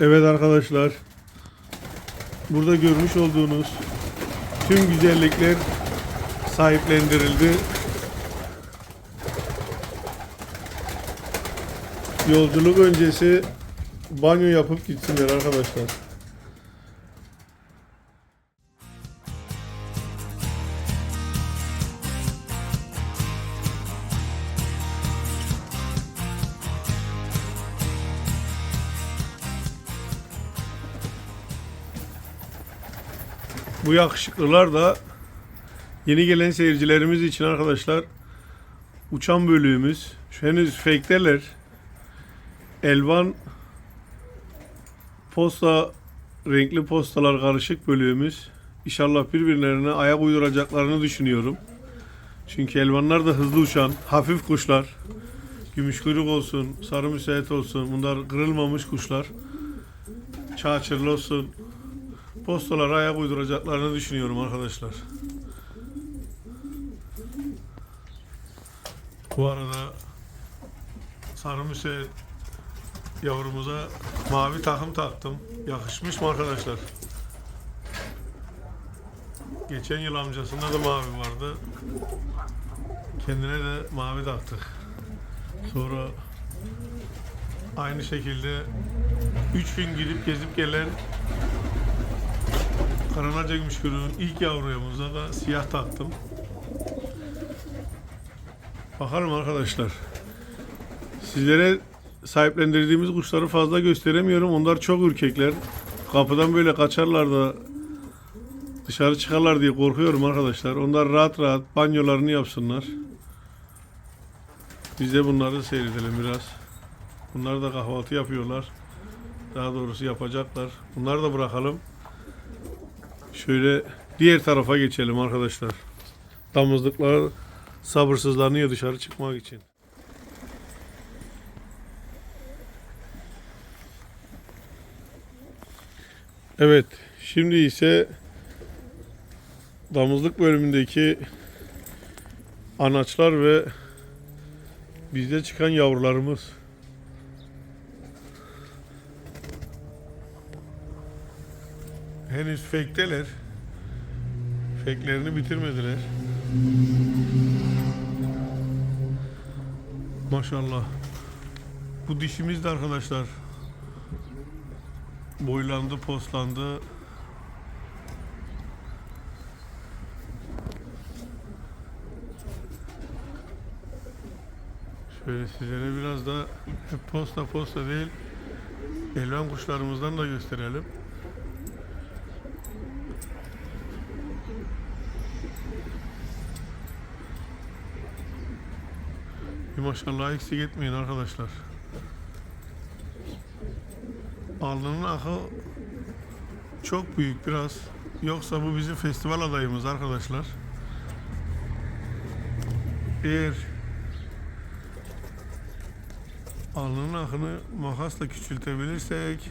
Evet arkadaşlar. Burada görmüş olduğunuz tüm güzellikler sahiplendirildi. Yolculuk öncesi banyo yapıp gitsinler arkadaşlar. Bu yakışıklılar da yeni gelen seyircilerimiz için arkadaşlar uçan bölüğümüz. Şu henüz fake'teler. Elvan posta renkli postalar karışık bölüğümüz. İnşallah birbirlerine ayak uyduracaklarını düşünüyorum. Çünkü elvanlar da hızlı uçan, hafif kuşlar. Gümüş kuyruk olsun, sarı müsait olsun. Bunlar kırılmamış kuşlar. Çağçırlı olsun. Postalara ayak uyduracaklarını düşünüyorum arkadaşlar. Bu arada sarı müsait yavrumuza mavi takım taktım. Yakışmış mı arkadaşlar? Geçen yıl amcasında da mavi vardı. Kendine de mavi taktık. Sonra aynı şekilde 3 gün gidip gezip gelen Karanaca Gümüşkürü'nün ilk yavrumuza da siyah taktım. Bakalım arkadaşlar. Sizlere sahiplendirdiğimiz kuşları fazla gösteremiyorum. Onlar çok ürkekler. Kapıdan böyle kaçarlar da dışarı çıkarlar diye korkuyorum arkadaşlar. Onlar rahat rahat banyolarını yapsınlar. Biz de bunları seyredelim biraz. Bunlar da kahvaltı yapıyorlar. Daha doğrusu yapacaklar. Bunları da bırakalım. Şöyle diğer tarafa geçelim arkadaşlar. Damızlıklar sabırsızlanıyor dışarı çıkmak için. Evet, şimdi ise damızlık bölümündeki anaçlar ve bizde çıkan yavrularımız. Henüz fake'teler. Fake'lerini bitirmediler. Maşallah. Bu dişimiz de arkadaşlar boylandı, poslandı. Şöyle sizlere biraz da posta posta değil elvan kuşlarımızdan da gösterelim. Bir maşallah eksik etmeyin arkadaşlar. Alnının akı çok büyük biraz. Yoksa bu bizim festival adayımız arkadaşlar. Eğer alnının akını makasla küçültebilirsek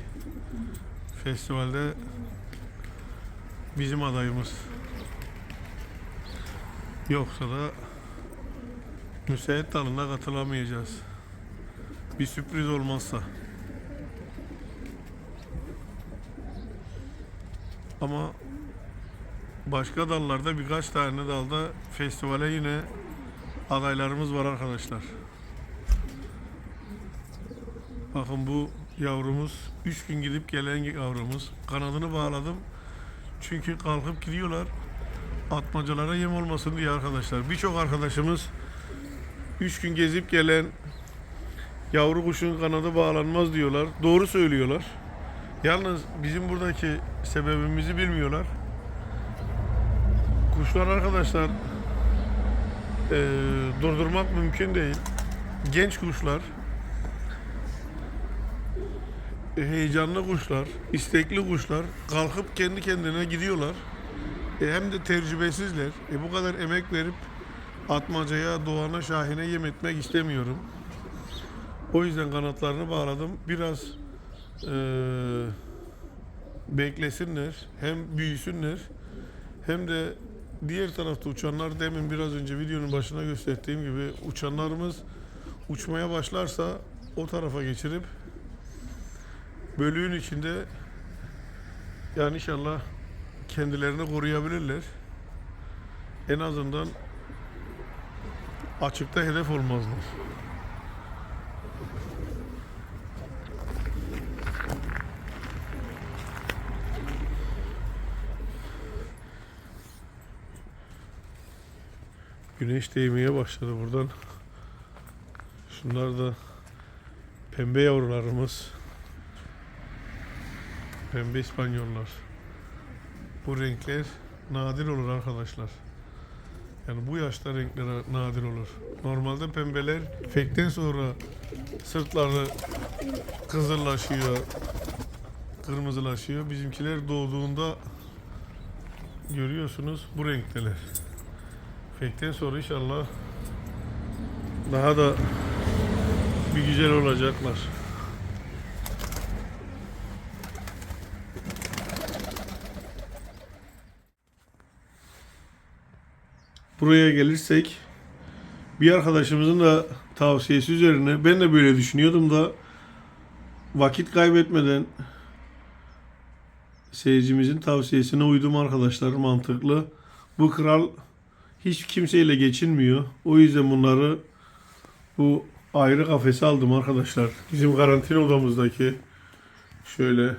festivalde bizim adayımız. Yoksa da müsait dalına katılamayacağız. Bir sürpriz olmazsa. Ama başka dallarda birkaç tane dalda festivale yine adaylarımız var arkadaşlar. Bakın bu yavrumuz 3 gün gidip gelen yavrumuz. Kanadını bağladım. Çünkü kalkıp gidiyorlar. Atmacalara yem olmasın diye arkadaşlar. Birçok arkadaşımız 3 gün gezip gelen yavru kuşun kanadı bağlanmaz diyorlar. Doğru söylüyorlar. Yalnız bizim buradaki sebebimizi bilmiyorlar. Kuşlar arkadaşlar eee, durdurmak mümkün değil. Genç kuşlar, e, heyecanlı kuşlar, istekli kuşlar kalkıp kendi kendine gidiyorlar. E, hem de tecrübesizler. E, bu kadar emek verip atmacaya, doğana, şahine yem etmek istemiyorum. O yüzden kanatlarını bağladım. Biraz eee, beklesinler, hem büyüsünler hem de diğer tarafta uçanlar demin biraz önce videonun başına gösterdiğim gibi uçanlarımız uçmaya başlarsa o tarafa geçirip bölüğün içinde yani inşallah kendilerini koruyabilirler. En azından açıkta hedef olmazlar. Güneş değmeye başladı buradan. Şunlar da pembe yavrularımız. Pembe İspanyollar. Bu renkler nadir olur arkadaşlar. Yani bu yaşta renkler nadir olur. Normalde pembeler fekten sonra sırtları kızıllaşıyor, kırmızılaşıyor. Bizimkiler doğduğunda görüyorsunuz bu renkteler. Fekten sonra inşallah daha da bir güzel olacaklar. Buraya gelirsek bir arkadaşımızın da tavsiyesi üzerine ben de böyle düşünüyordum da vakit kaybetmeden seyircimizin tavsiyesine uydum arkadaşlar mantıklı. Bu kral hiç kimseyle geçinmiyor. O yüzden bunları bu ayrı kafese aldım arkadaşlar. Bizim karantina odamızdaki şöyle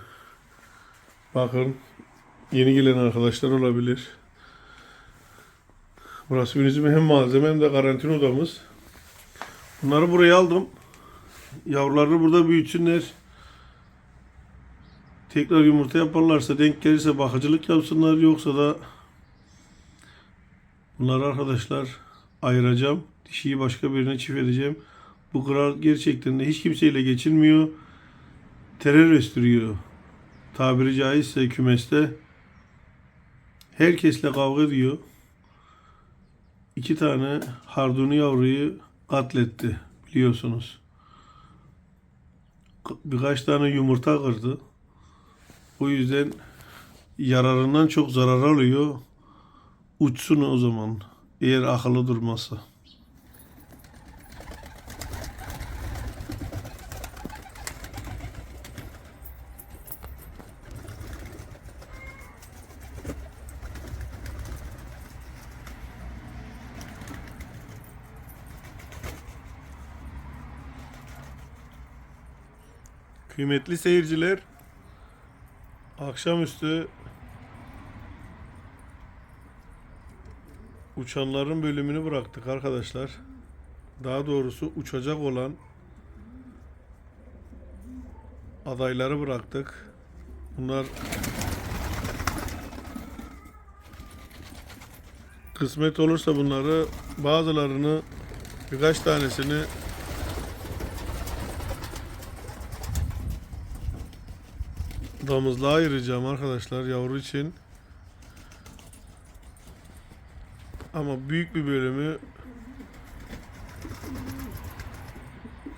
bakın yeni gelen arkadaşlar olabilir. Burası bizim hem malzeme hem de karantina odamız. Bunları buraya aldım. Yavrularını burada büyütsünler. Tekrar yumurta yaparlarsa denk gelirse bakıcılık yapsınlar yoksa da bunları arkadaşlar ayıracağım. Dişiyi başka birine çift edeceğim. Bu kral gerçekten de hiç kimseyle geçinmiyor. Terör estiriyor. Tabiri caizse kümeste. Herkesle kavga ediyor. İki tane harduni yavruyu katletti biliyorsunuz. Birkaç tane yumurta kırdı. O yüzden yararından çok zarar alıyor. Uçsun o zaman. Eğer akıllı durmazsa. Kıymetli seyirciler, akşamüstü uçanların bölümünü bıraktık arkadaşlar. Daha doğrusu uçacak olan adayları bıraktık. Bunlar kısmet olursa bunları bazılarını birkaç tanesini damızlığa ayıracağım arkadaşlar yavru için. Ama büyük bir bölümü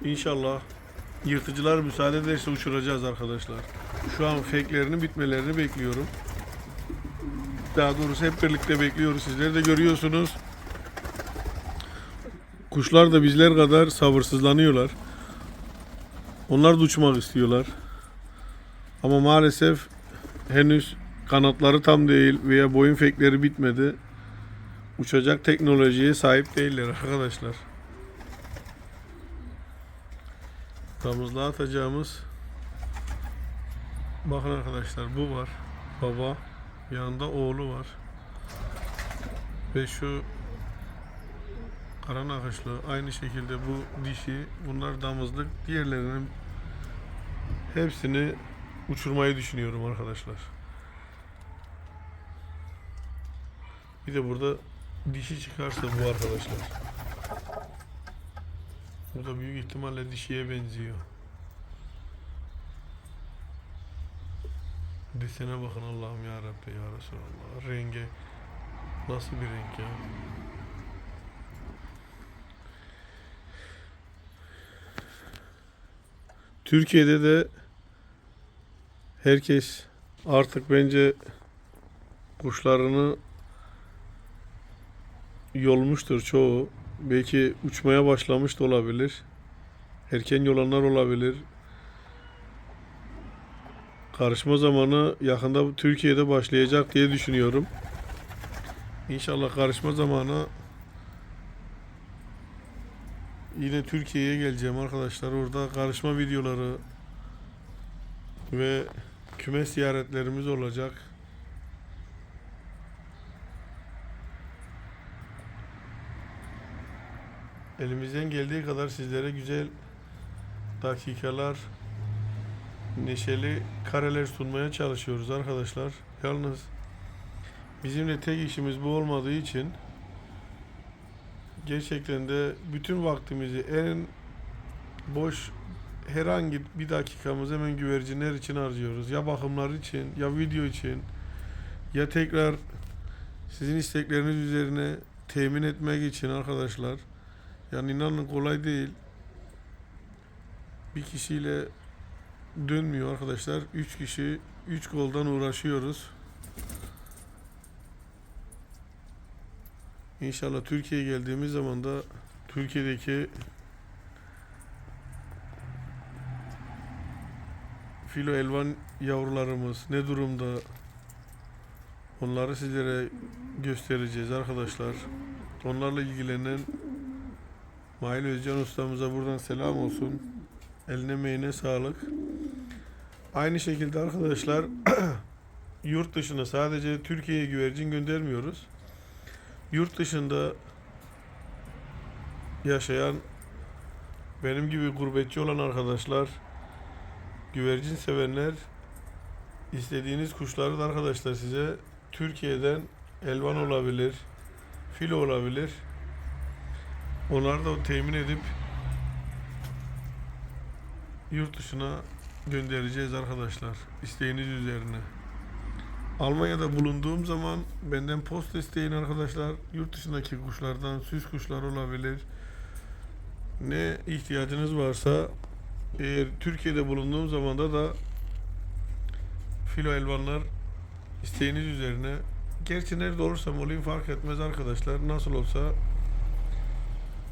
inşallah yırtıcılar müsaade ederse uçuracağız arkadaşlar. Şu an fake'lerinin bitmelerini bekliyorum. Daha doğrusu hep birlikte bekliyoruz. Sizler de görüyorsunuz. Kuşlar da bizler kadar sabırsızlanıyorlar. Onlar da uçmak istiyorlar. Ama maalesef henüz kanatları tam değil veya boyun fekleri bitmedi. Uçacak teknolojiye sahip değiller arkadaşlar. Damızlığa atacağımız bakın arkadaşlar bu var. Baba yanında oğlu var. Ve şu kara nakışlı aynı şekilde bu dişi bunlar damızlık diğerlerinin hepsini uçurmayı düşünüyorum arkadaşlar. Bir de burada dişi çıkarsa bu arkadaşlar. Bu büyük ihtimalle dişiye benziyor. Desene bakın Allah'ım ya Rabbi ya Resulallah. Renge nasıl bir renk ya? Türkiye'de de herkes artık bence kuşlarını yolmuştur çoğu. Belki uçmaya başlamış da olabilir. Erken yolanlar olabilir. Karışma zamanı yakında Türkiye'de başlayacak diye düşünüyorum. İnşallah karışma zamanı yine Türkiye'ye geleceğim arkadaşlar. Orada karışma videoları ve küme ziyaretlerimiz olacak. Elimizden geldiği kadar sizlere güzel dakikalar, neşeli kareler sunmaya çalışıyoruz arkadaşlar. Yalnız bizim de tek işimiz bu olmadığı için gerçekten de bütün vaktimizi en boş herhangi bir dakikamız hemen güvercinler için harcıyoruz. Ya bakımlar için, ya video için, ya tekrar sizin istekleriniz üzerine temin etmek için arkadaşlar. Yani inanın kolay değil. Bir kişiyle dönmüyor arkadaşlar. Üç kişi, üç koldan uğraşıyoruz. İnşallah Türkiye'ye geldiğimiz zaman da Türkiye'deki filo elvan yavrularımız ne durumda onları sizlere göstereceğiz arkadaşlar. Onlarla ilgilenen Mahir Özcan ustamıza buradan selam olsun. Eline meğine sağlık. Aynı şekilde arkadaşlar yurt dışına sadece Türkiye'ye güvercin göndermiyoruz. Yurt dışında yaşayan benim gibi gurbetçi olan arkadaşlar güvercin sevenler istediğiniz kuşları da arkadaşlar size Türkiye'den elvan olabilir, filo olabilir. Onları da temin edip yurt dışına göndereceğiz arkadaşlar. İsteğiniz üzerine. Almanya'da bulunduğum zaman benden post isteyin arkadaşlar. Yurt dışındaki kuşlardan süs kuşlar olabilir. Ne ihtiyacınız varsa eğer Türkiye'de bulunduğum zamanda da filo elvanlar isteğiniz üzerine gerçi nerede olursam olayım fark etmez arkadaşlar. Nasıl olsa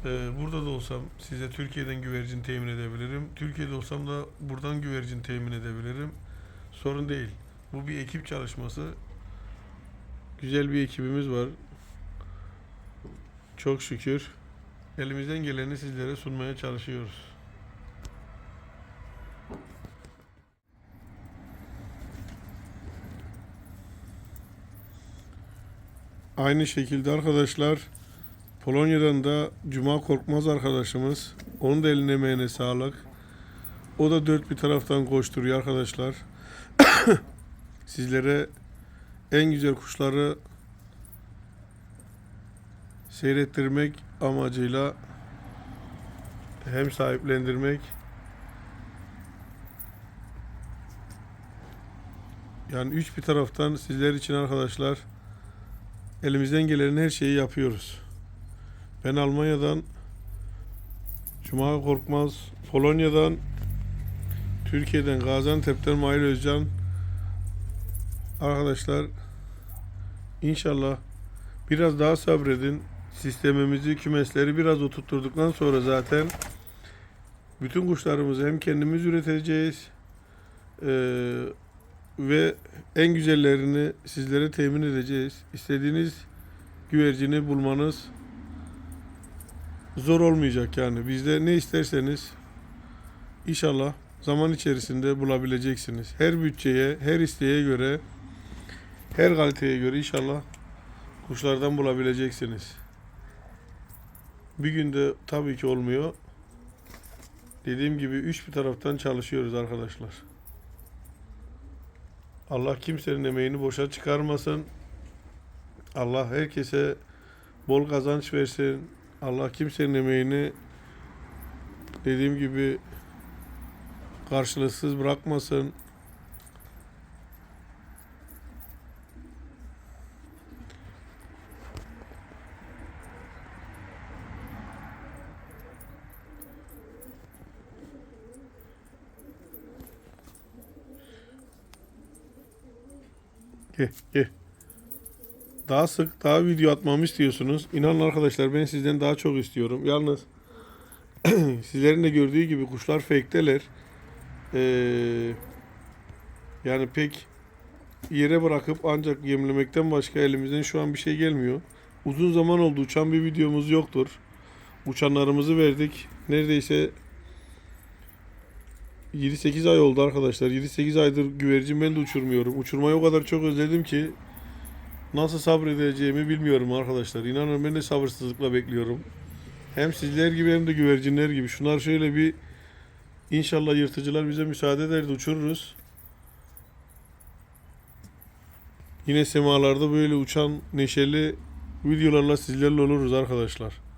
ee, burada da olsam size Türkiye'den güvercin temin edebilirim. Türkiye'de olsam da buradan güvercin temin edebilirim. Sorun değil. Bu bir ekip çalışması. Güzel bir ekibimiz var. Çok şükür. Elimizden geleni sizlere sunmaya çalışıyoruz. Aynı şekilde arkadaşlar Polonya'dan da Cuma Korkmaz arkadaşımız. Onun da eline emeğine sağlık. O da dört bir taraftan koşturuyor arkadaşlar. Sizlere en güzel kuşları seyrettirmek amacıyla hem sahiplendirmek yani üç bir taraftan sizler için arkadaşlar elimizden gelen her şeyi yapıyoruz. Ben Almanya'dan Cuma Korkmaz, Polonya'dan Türkiye'den Gaziantep'ten Mahir Özcan arkadaşlar inşallah biraz daha sabredin. Sistemimizi, kümesleri biraz oturtturduktan sonra zaten bütün kuşlarımızı hem kendimiz üreteceğiz ve en güzellerini sizlere temin edeceğiz. İstediğiniz güvercini bulmanız zor olmayacak yani. Bizde ne isterseniz inşallah zaman içerisinde bulabileceksiniz. Her bütçeye, her isteğe göre, her kaliteye göre inşallah kuşlardan bulabileceksiniz. Bir günde tabii ki olmuyor. Dediğim gibi üç bir taraftan çalışıyoruz arkadaşlar. Allah kimsenin emeğini boşa çıkarmasın. Allah herkese bol kazanç versin. Allah kimsenin emeğini dediğim gibi karşılıksız bırakmasın. Daha sık, daha video atmamı istiyorsunuz. İnanın arkadaşlar ben sizden daha çok istiyorum. Yalnız sizlerin de gördüğü gibi kuşlar fake'teler. Ee, Yani pek yere bırakıp ancak yemlemekten başka elimizden şu an bir şey gelmiyor. Uzun zaman oldu uçan bir videomuz yoktur. Uçanlarımızı verdik. Neredeyse 7-8 ay oldu arkadaşlar. 7-8 aydır güvercin ben de uçurmuyorum. Uçurmayı o kadar çok özledim ki nasıl sabredeceğimi bilmiyorum arkadaşlar. İnanın ben de sabırsızlıkla bekliyorum. Hem sizler gibi hem de güvercinler gibi. Şunlar şöyle bir inşallah yırtıcılar bize müsaade eder de uçururuz. Yine semalarda böyle uçan neşeli videolarla sizlerle oluruz arkadaşlar.